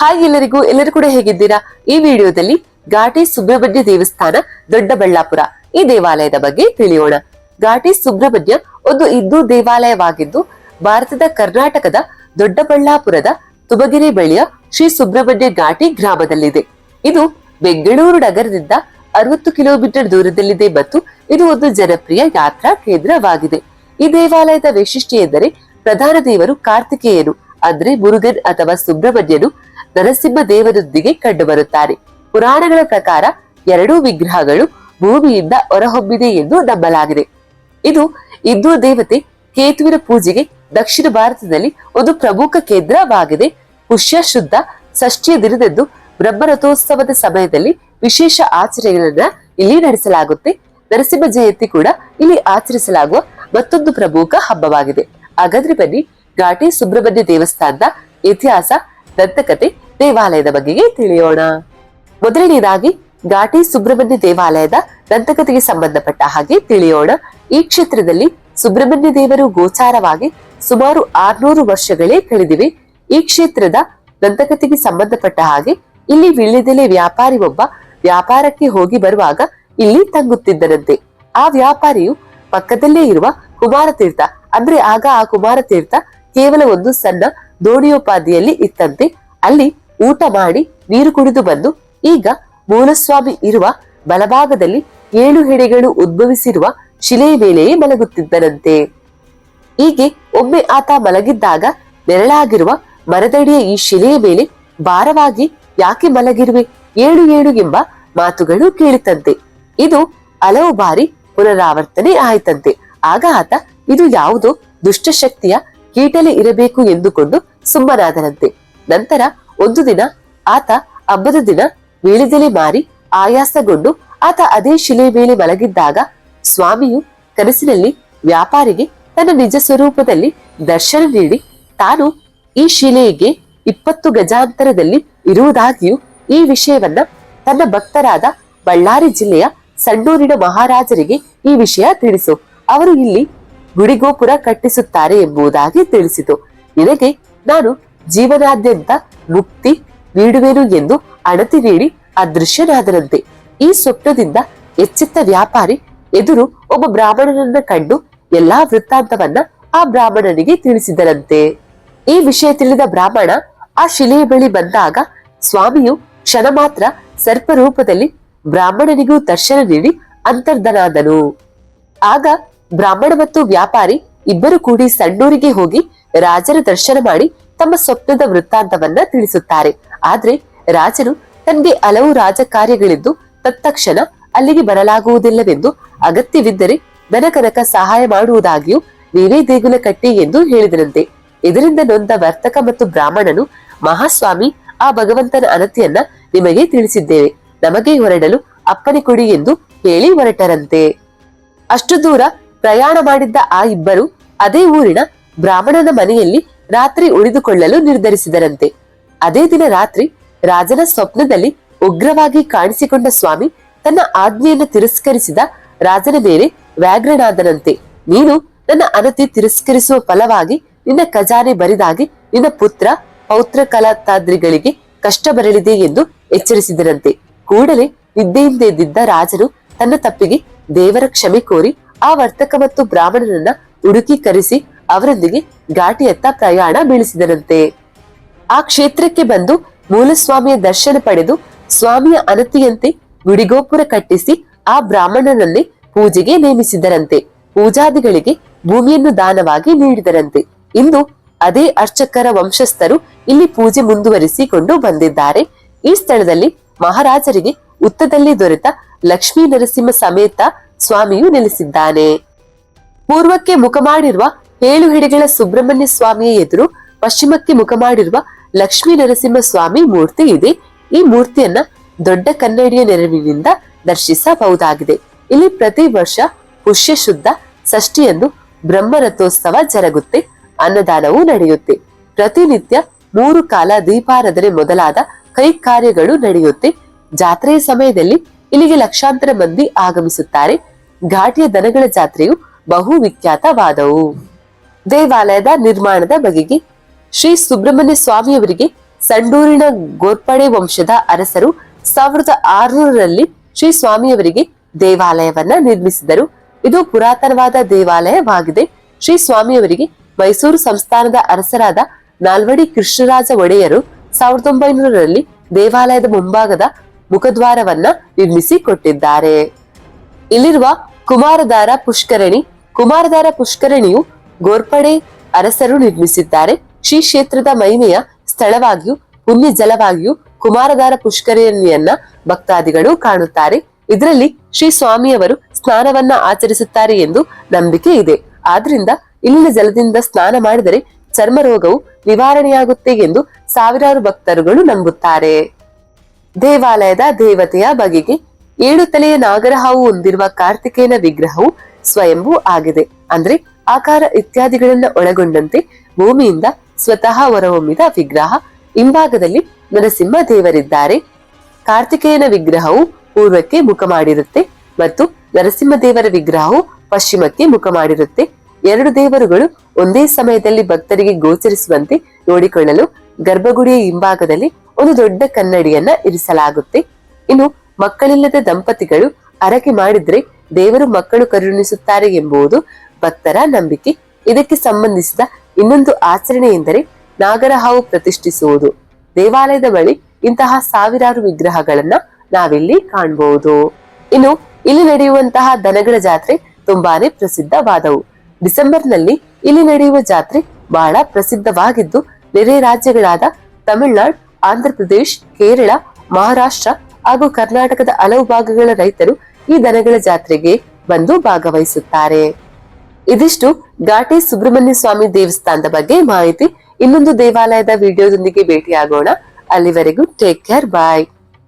Hi ಎಲ್ಲರಿಗೂ ಎಲ್ಲರೂ ಕೂಡ ಹೇಗಿದ್ದೀರಾ? ಈ ವಿಡಿಯೋದಲ್ಲಿ ಘಾಟಿ ಸುಬ್ರಹ್ಮಣ್ಯ ದೇವಸ್ಥಾನ, ದೊಡ್ಡಬಳ್ಳಾಪುರ ಈ ದೇವಾಲಯದ ಬಗ್ಗೆ ತಿಳಿಯೋಣ. ಘಾಟಿ ಸುಬ್ರಹ್ಮಣ್ಯ ಒಂದು ಹಿಂದೂ ದೇವಾಲಯವಾಗಿದ್ದು, ಭಾರತದ ಕರ್ನಾಟಕದ ದೊಡ್ಡಬಳ್ಳಾಪುರದ ತುಬಗಿರಿ ಬಳಿಯ ಶ್ರೀ ಸುಬ್ರಹ್ಮಣ್ಯ ಘಾಟಿ ಗ್ರಾಮದಲ್ಲಿದೆ. ಇದು ಬೆಂಗಳೂರು ನಗರದಿಂದ ಅರವತ್ತು ಕಿಲೋಮೀಟರ್ ದೂರದಲ್ಲಿದೆ ಮತ್ತು ಇದು ಒಂದು ಜನಪ್ರಿಯ ಯಾತ್ರಾ ಕೇಂದ್ರವಾಗಿದೆ. ಈ ದೇವಾಲಯದ ವೈಶಿಷ್ಟ್ಯ ಎಂದರೆ ಪ್ರಧಾನ ದೇವರು ಕಾರ್ತಿಕೇಯನು, ಅಂದ್ರೆ ಮುರುಗನ್ ಅಥವಾ ಸುಬ್ರಹ್ಮಣ್ಯನು ನರಸಿಂಹ ದೇವರೊಂದಿಗೆ ಕಂಡುಬರುತ್ತಾರೆ. ಪುರಾಣಗಳ ಪ್ರಕಾರ ಎರಡೂ ವಿಗ್ರಹಗಳು ಭೂಮಿಯಿಂದ ಹೊರಹೊಮ್ಮಿದೆ ಎಂದು ನಂಬಲಾಗಿದೆ. ಇದು ಹಿಂದೂ ದೇವತೆ ಕೇತುವಿನ ಪೂಜೆಗೆ ದಕ್ಷಿಣ ಭಾರತದಲ್ಲಿ ಒಂದು ಪ್ರಮುಖ ಕೇಂದ್ರವಾಗಿದೆ. ಪುಷ್ಯ, ಶುದ್ಧ ಷಷ್ಠಿಯ ದಿನದಂದು ಬ್ರಹ್ಮರಥೋತ್ಸವದ ಸಮಯದಲ್ಲಿ ವಿಶೇಷ ಆಚರಣೆಗಳನ್ನ ಇಲ್ಲಿ ನಡೆಸಲಾಗುತ್ತೆ. ನರಸಿಂಹ ಜಯಂತಿ ಕೂಡ ಇಲ್ಲಿ ಆಚರಿಸಲಾಗುವ ಮತ್ತೊಂದು ಪ್ರಮುಖ ಹಬ್ಬವಾಗಿದೆ. ಹಾಗಾದ್ರೆ ಬನ್ನಿ, ಘಾಟಿ ಸುಬ್ರಹ್ಮಣ್ಯ ದೇವಸ್ಥಾನದ ಇತಿಹಾಸ ದಂತಕತೆ ದೇವಾಲಯದ ಬಗ್ಗೆ ತಿಳಿಯೋಣ. ಮೊದಲನೇದಾಗಿ, ಘಾಟಿ ಸುಬ್ರಹ್ಮಣ್ಯ ದೇವಾಲಯದ ದಂತಕತೆಗೆ ಸಂಬಂಧಪಟ್ಟ ಹಾಗೆ ತಿಳಿಯೋಣ. ಈ ಕ್ಷೇತ್ರದಲ್ಲಿ ಸುಬ್ರಹ್ಮಣ್ಯ ದೇವರು ಗೋಚಾರವಾಗಿ ಸುಮಾರು ಆರ್ನೂರು ವರ್ಷಗಳೇ ಕಳೆದಿವೆ. ಈ ಕ್ಷೇತ್ರದ ದಂತಕತೆಗೆ ಸಂಬಂಧಪಟ್ಟ ಹಾಗೆ ಇಲ್ಲಿ ವಿಳ್ಳೆದೆಲೆ ವ್ಯಾಪಾರಿ ಒಬ್ಬ ವ್ಯಾಪಾರಕ್ಕೆ ಹೋಗಿ ಬರುವಾಗ ಇಲ್ಲಿ ತಂಗುತ್ತಿದ್ದನಂತೆ ಆ ವ್ಯಾಪಾರಿಯು ಪಕ್ಕದಲ್ಲೇ ಇರುವ ಕುಮಾರತೀರ್ಥ, ಅಂದ್ರೆ ಆಗ ಆ ಕುಮಾರತೀರ್ಥ ಕೇವಲ ಒಂದು ಸಣ್ಣ ದೋಣಿಯೋಪಾದಿಯಲ್ಲಿ ಇತ್ತಂತೆ. ಅಲ್ಲಿ ಊಟ ಮಾಡಿ ನೀರು ಕುಡಿದು ಬಂದು ಈಗ ಮೂಲಸ್ವಾಮಿ ಇರುವ ಬಲಭಾಗದಲ್ಲಿ ಏಳು ಹೆಡೆಗಳು ಉದ್ಭವಿಸಿರುವ ಶಿಲೆಯ ಮೇಲೆಯೇ ಮಲಗುತ್ತಿದ್ದನಂತೆ ಹೀಗೆ ಒಮ್ಮೆ ಆತ ಮಲಗಿದ್ದಾಗ ನೆರಳಾಗಿರುವ ಮರದಡಿಯ ಈ ಶಿಲೆಯ ಮೇಲೆ ಭಾರವಾಗಿ ಯಾಕೆ ಮಲಗಿರುವೆ? ಏಳು ಏಳು ಎಂಬ ಮಾತುಗಳು ಕೇಳಿತಂತೆ. ಇದು ಹಲವು ಬಾರಿ ಪುನರಾವರ್ತನೆ ಆಯ್ತಂತೆ. ಆಗ ಆತ, ಇದು ಯಾವುದೋ ದುಷ್ಟಶಕ್ತಿಯ ಕೀಟಲೆ ಇರಬೇಕು ಎಂದುಕೊಂಡು ಸುಮ್ಮನಾದನಂತೆ. ನಂತರ ಒಂದು ದಿನ ಆತ ಹಬ್ಬದ ದಿನ ವೀಳಿದೆಲೆ ಮಾರಿ ಆಯಾಸಗೊಂಡು ಆತ ಅದೇ ಶಿಲೆ ಮೇಲೆ ಮಲಗಿದ್ದಾಗ ಸ್ವಾಮಿಯು ಕನಸಿನಲ್ಲಿ ವ್ಯಾಪಾರಿಗೆ ತನ್ನ ನಿಜ ಸ್ವರೂಪದಲ್ಲಿ ದರ್ಶನ ನೀಡಿ ತಾನು ಈ ಶಿಲೆಗೆ ಇಪ್ಪತ್ತು ಗಜಾಂತರದಲ್ಲಿ ಇರುವುದಾಗಿಯೂ ಈ ವಿಷಯವನ್ನ ತನ್ನ ಭಕ್ತರಾದ ಬಳ್ಳಾರಿ ಜಿಲ್ಲೆಯ ಸಣ್ಣೂರಿನ ಮಹಾರಾಜರಿಗೆ ಈ ವಿಷಯ ತಿಳಿಸು. ಅವರು ಇಲ್ಲಿ ಗುಡಿಗೋಪುರ ಕಟ್ಟಿಸುತ್ತಾರೆ ಎಂಬುದಾಗಿ ತಿಳಿಸಿತು. ನಿನಗೆ ನಾನು ಜೀವನಾದ್ಯಂತ ಮುಕ್ತಿ ನೀಡುವೆನು ಎಂದು ಅಣತಿ ನೀಡಿ ಅದೃಶ್ಯನಾದರಂತೆ ಈ ಸ್ವಪ್ನದಿಂದ ಎಚ್ಚೆತ್ತ ವ್ಯಾಪಾರಿ ಎದುರು ಒಬ್ಬ ಬ್ರಾಹ್ಮಣನನ್ನ ಕಂಡು ಎಲ್ಲಾ ವೃತ್ತಾಂತವನ್ನ ಆ ಬ್ರಾಹ್ಮಣನಿಗೆ ತಿಳಿಸಿದರಂತೆ ಈ ವಿಷಯ ತಿಳಿದ ಬ್ರಾಹ್ಮಣ ಆ ಶಿಲೆಯ ಬಳಿ ಬಂದಾಗ ಸ್ವಾಮಿಯು ಕ್ಷಣ ಮಾತ್ರ ಸರ್ಪರೂಪದಲ್ಲಿ ಬ್ರಾಹ್ಮಣನಿಗೂ ದರ್ಶನ ನೀಡಿ ಅಂತರ್ಧನಾದನು. ಆಗ ಬ್ರಾಹ್ಮಣ ಮತ್ತು ವ್ಯಾಪಾರಿ ಇಬ್ಬರು ಕೂಡಿ ಸಣ್ಣೂರಿಗೆ ಹೋಗಿ ರಾಜರ ದರ್ಶನ ಮಾಡಿ ತಮ್ಮ ಸ್ವಪ್ನದ ವೃತ್ತಾಂತವನ್ನ ತಿಳಿಸುತ್ತಾರೆ. ಆದ್ರೆ ರಾಜನು ತನ್ಗೆ ಹಲವು ರಾಜಕಾರ್ಯಗಳಿದ್ದು ತತ್ಕ್ಷಣ ಅಲ್ಲಿಗೆ ಬರಲಾಗುವುದಿಲ್ಲವೆಂದು ಅಗತ್ಯವಿದ್ದರೆ ದನಕನಕ ಸಹಾಯ ಮಾಡುವುದಾಗಿಯೂ ನೀವೇ ದೇಗುಲ ಕಟ್ಟಿ ಎಂದು ಹೇಳಿದರಂತೆ. ಇದರಿಂದ ನೊಂದ ವರ್ತಕ ಮತ್ತು ಬ್ರಾಹ್ಮಣನು ಮಹಾಸ್ವಾಮಿ, ಆ ಭಗವಂತನ ಅನತಿಯನ್ನ ನಿಮಗೆ ತಿಳಿಸಿದ್ದೇವೆ. ನಮಗೆ ಹೊರಡಲು ಅಪ್ಪನೆ ಕೊಡಿ ಎಂದು ಹೇಳಿ ಹೊರಟರಂತೆ. ಅಷ್ಟು ದೂರ ಪ್ರಯಾಣ ಮಾಡಿದ್ದ ಆ ಇಬ್ಬರು ಅದೇ ಊರಿನ ಬ್ರಾಹ್ಮಣನ ಮನೆಯಲ್ಲಿ ರಾತ್ರಿ ಉಳಿದುಕೊಳ್ಳಲು ನಿರ್ಧರಿಸಿದರಂತೆ. ಅದೇ ದಿನ ರಾತ್ರಿ ರಾಜನ ಸ್ವಪ್ನದಲ್ಲಿ ಉಗ್ರವಾಗಿ ಕಾಣಿಸಿಕೊಂಡ ಸ್ವಾಮಿ ತನ್ನ ಆಜ್ಞೆಯನ್ನು ತಿರಸ್ಕರಿಸಿದ ರಾಜನ ಮೇಲೆ ವ್ಯಾಘ್ರನಾದನಂತೆ. ನೀನು ನನ್ನ ಅನತಿ ತಿರಸ್ಕರಿಸುವ ಫಲವಾಗಿ ನಿನ್ನ ಖಜಾನೆ ಬರಿದಾಗಿ ನಿನ್ನ ಪುತ್ರ ಪೌತ್ರ ಕಲಾತಾದ್ರಿಗಳಿಗೆ ಕಷ್ಟ ಬರಲಿದೆ ಎಂದು ಎಚ್ಚರಿಸಿದರಂತೆ. ಕೂಡಲೇ ನಿದ್ದೆಯಿಂದ ಎದ್ದಿದ್ದ ರಾಜನು ತನ್ನ ತಪ್ಪಿಗೆ ದೇವರ ಕ್ಷಮೆ ಕೋರಿ ಆ ವರ್ತಕ ಮತ್ತು ಬ್ರಾಹ್ಮಣನನ್ನ ಹುಡುಕಿ ಕರೆಸಿ ಅವರೊಂದಿಗೆ ಘಾಟಿಯತ್ತ ಪ್ರಯಾಣ ಬೆಳೆಸಿದರಂತೆ ಆ ಕ್ಷೇತ್ರಕ್ಕೆ ಬಂದು ಮೂಲಸ್ವಾಮಿಯ ದರ್ಶನ ಪಡೆದು ಸ್ವಾಮಿಯ ಅನತಿಯಂತೆ ಗುಡಿಗೋಪುರ ಕಟ್ಟಿಸಿ ಆ ಬ್ರಾಹ್ಮಣನಲ್ಲಿ ಪೂಜೆಗೆ ನೇಮಿಸಿದರಂತೆ. ಪೂಜಾದಿಗಳಿಗೆ ಭೂಮಿಯನ್ನು ದಾನವಾಗಿ ನೀಡಿದರಂತೆ. ಇಂದು ಅದೇ ಅರ್ಚಕರ ವಂಶಸ್ಥರು ಇಲ್ಲಿ ಪೂಜೆ ಮುಂದುವರಿಸಿಕೊಂಡು ಬಂದಿದ್ದಾರೆ. ಈ ಸ್ಥಳದಲ್ಲಿ ಮಹಾರಾಜರಿಗೆ ಉತ್ತದಲ್ಲಿ ದೊರೆತ ಲಕ್ಷ್ಮೀ ನರಸಿಂಹ ಸಮೇತ ಸ್ವಾಮಿಯು ನೆಲೆಸಿದ್ದಾನೆ. ಪೂರ್ವಕ್ಕೆ ಮುಖ ಮಾಡಿರುವ ಏಳು ಹಿಡಿಗಳ ಸುಬ್ರಹ್ಮಣ್ಯ ಸ್ವಾಮಿಯ ಎದುರು ಪಶ್ಚಿಮಕ್ಕೆ ಮುಖ ಮಾಡಿರುವ ಲಕ್ಷ್ಮೀ ನರಸಿಂಹ ಸ್ವಾಮಿ ಮೂರ್ತಿ ಇದೆ. ಈ ಮೂರ್ತಿಯನ್ನ ದೊಡ್ಡ ಕನ್ನಡಿಯ ನೆರವಿನಿಂದ ದರ್ಶಿಸಬಹುದಾಗಿದೆ. ಇಲ್ಲಿ ಪ್ರತಿ ವರ್ಷ ಪುಷ್ಯ ಶುದ್ಧ ಷಷ್ಠಿಯಂದು ಬ್ರಹ್ಮರಥೋತ್ಸವ ಜರುಗುತ್ತೆ. ಅನ್ನದಾನವೂ ನಡೆಯುತ್ತೆ. ಪ್ರತಿನಿತ್ಯ ಮೂರು ಕಾಲ ದೀಪಾರಾಧನೆ ಮೊದಲಾದ ಕೈ ಕಾರ್ಯಗಳು ನಡೆಯುತ್ತೆ. ಜಾತ್ರೆಯ ಸಮಯದಲ್ಲಿ ಇಲ್ಲಿಗೆ ಲಕ್ಷಾಂತರ ಮಂದಿ ಆಗಮಿಸುತ್ತಾರೆ. ಘಾಟಿಯ ದನಗಳ ಜಾತ್ರೆಯು ಬಹು ವಿಖ್ಯಾತವಾದವು ದೇವಾಲಯದ ನಿರ್ಮಾಣದ ಬಗೆಗೆ ಶ್ರೀ ಸುಬ್ರಹ್ಮಣ್ಯ ಸ್ವಾಮಿಯವರಿಗೆ ಸಂಡೂರಿನ ಗೋರ್ಪಡೆ ವಂಶದ ಅರಸರು ಸಾವಿರದ ಆರುನೂರರಲ್ಲಿ ಶ್ರೀ ಸ್ವಾಮಿಯವರಿಗೆ ದೇವಾಲಯವನ್ನ ನಿರ್ಮಿಸಿದರು. ಇದು ಪುರಾತನವಾದ ದೇವಾಲಯವಾಗಿದೆ. ಶ್ರೀ ಸ್ವಾಮಿಯವರಿಗೆ ಮೈಸೂರು ಸಂಸ್ಥಾನದ ಅರಸರಾದ ನಾಲ್ವಡಿ ಕೃಷ್ಣರಾಜ ಒಡೆಯರು ಸಾವಿರದ ಒಂಬೈನೂರರಲ್ಲಿ ದೇವಾಲಯದ ಮುಂಭಾಗದ ಮುಖದ್ವಾರವನ್ನ ನಿರ್ಮಿಸಿ ಕೊಟ್ಟಿದ್ದಾರೆ. ಇಲ್ಲಿರುವ ಕುಮಾರಧಾರ ಪುಷ್ಕರಣಿ ಕುಮಾರಧಾರ ಪುಷ್ಕರಣಿಯು ಗೋರ್ಪಡೆ ಅರಸರು ನಿರ್ಮಿಸಿದ್ದಾರೆ. ಶ್ರೀ ಕ್ಷೇತ್ರದ ಮಹಿಮೆಯ ಸ್ಥಳವಾಗಿಯೂ, ಪುಣ್ಯ ಜಲವಾಗಿಯೂ ಕುಮಾರಧಾರ ಪುಷ್ಕರಣಿಯನ್ನ ಭಕ್ತಾದಿಗಳು ಕಾಣುತ್ತಾರೆ. ಇದರಲ್ಲಿ ಶ್ರೀ ಸ್ವಾಮಿಯವರು ಸ್ನಾನವನ್ನ ಆಚರಿಸುತ್ತಾರೆ ಎಂದು ನಂಬಿಕೆ ಇದೆ. ಆದ್ರಿಂದ ಇಲ್ಲಿನ ಜಲದಿಂದ ಸ್ನಾನ ಮಾಡಿದರೆ ಚರ್ಮ ರೋಗವು ನಿವಾರಣೆಯಾಗುತ್ತೆ ಎಂದು ಸಾವಿರಾರು ಭಕ್ತರುಗಳು ನಂಬುತ್ತಾರೆ. ದೇವಾಲಯದ ದೇವತೆಯ ಬಗೆಗೆ ಏಳು ತಲೆಯ ನಾಗರಹಾವು ಹೊಂದಿರುವ ಕಾರ್ತಿಕೇಯನ ವಿಗ್ರಹವು ಸ್ವಯಂಭೂ ಆಗಿದೆ. ಅಂದ್ರೆ ಆಕಾರ ಇತ್ಯಾದಿಗಳನ್ನ ಒಳಗೊಂಡಂತೆ ಭೂಮಿಯಿಂದ ಸ್ವತಃ ಹೊರಹೊಮ್ಮಿದ ವಿಗ್ರಹ. ಹಿಂಭಾಗದಲ್ಲಿ ನರಸಿಂಹ ದೇವರಿದ್ದಾರೆ. ಕಾರ್ತಿಕೇಯನ ವಿಗ್ರಹವು ಪೂರ್ವಕ್ಕೆ ಮುಖ ಮಾಡಿರುತ್ತೆ ಮತ್ತು ನರಸಿಂಹ ದೇವರ ವಿಗ್ರಹವು ಪಶ್ಚಿಮಕ್ಕೆ ಮುಖ ಮಾಡಿರುತ್ತೆ. ಎರಡು ದೇವರುಗಳು ಒಂದೇ ಸಮಯದಲ್ಲಿ ಭಕ್ತರಿಗೆ ಗೋಚರಿಸುವಂತೆ ನೋಡಿಕೊಳ್ಳಲು ಗರ್ಭಗುಡಿಯ ಹಿಂಭಾಗದಲ್ಲಿ ಒಂದು ದೊಡ್ಡ ಕನ್ನಡಿಯನ್ನ ಇರಿಸಲಾಗುತ್ತೆ. ಇನ್ನು ಮಕ್ಕಳಿಲ್ಲದ ದಂಪತಿಗಳು ಅರಕೆ ಮಾಡಿದ್ರೆ ದೇವರು ಮಕ್ಕಳು ಕರುಣಿಸುತ್ತಾರೆ ಎಂಬುದು ಭಕ್ತರ ನಂಬಿಕೆ. ಇದಕ್ಕೆ ಸಂಬಂಧಿಸಿದ ಇನ್ನೊಂದು ಆಚರಣೆ ಎಂದರೆ ನಾಗರಹಾವು ಪ್ರತಿಷ್ಠಿಸುವುದು. ದೇವಾಲಯದ ಬಳಿ ಇಂತಹ ಸಾವಿರಾರು ವಿಗ್ರಹಗಳನ್ನ ನಾವಿಲ್ಲಿ ಕಾಣಬಹುದು ಇನ್ನು ಇಲ್ಲಿ ನಡೆಯುವಂತಹ ದನಗಳ ಜಾತ್ರೆ ತುಂಬಾನೇ ಪ್ರಸಿದ್ಧವಾದವು. ಡಿಸೆಂಬರ್ನಲ್ಲಿ ಇಲ್ಲಿ ನಡೆಯುವ ಜಾತ್ರೆ ಬಹಳ ಪ್ರಸಿದ್ಧವಾಗಿದ್ದು, ನೆರೆ ರಾಜ್ಯಗಳಾದ ತಮಿಳುನಾಡು ಆಂಧ್ರಪ್ರದೇಶ್, ಕೇರಳ, ಮಹಾರಾಷ್ಟ್ರ ಹಾಗೂ ಕರ್ನಾಟಕದ ಹಲವು ಭಾಗಗಳ ರೈತರು ಈ ದನಗಳ ಜಾತ್ರೆಗೆ ಬಂದು ಭಾಗವಹಿಸುತ್ತಾರೆ. ಇದಿಷ್ಟು ಘಾಟಿ ಸುಬ್ರಹ್ಮಣ್ಯ ಸ್ವಾಮಿ ದೇವಸ್ಥಾನದ ಬಗ್ಗೆ ಮಾಹಿತಿ. ಇನ್ನೊಂದು ದೇವಾಲಯದ ವಿಡಿಯೋದೊಂದಿಗೆ ಭೇಟಿಯಾಗೋಣ. ಅಲ್ಲಿವರೆಗೂ ಟೇಕ್ ಕೇರ್ ಬಾಯ್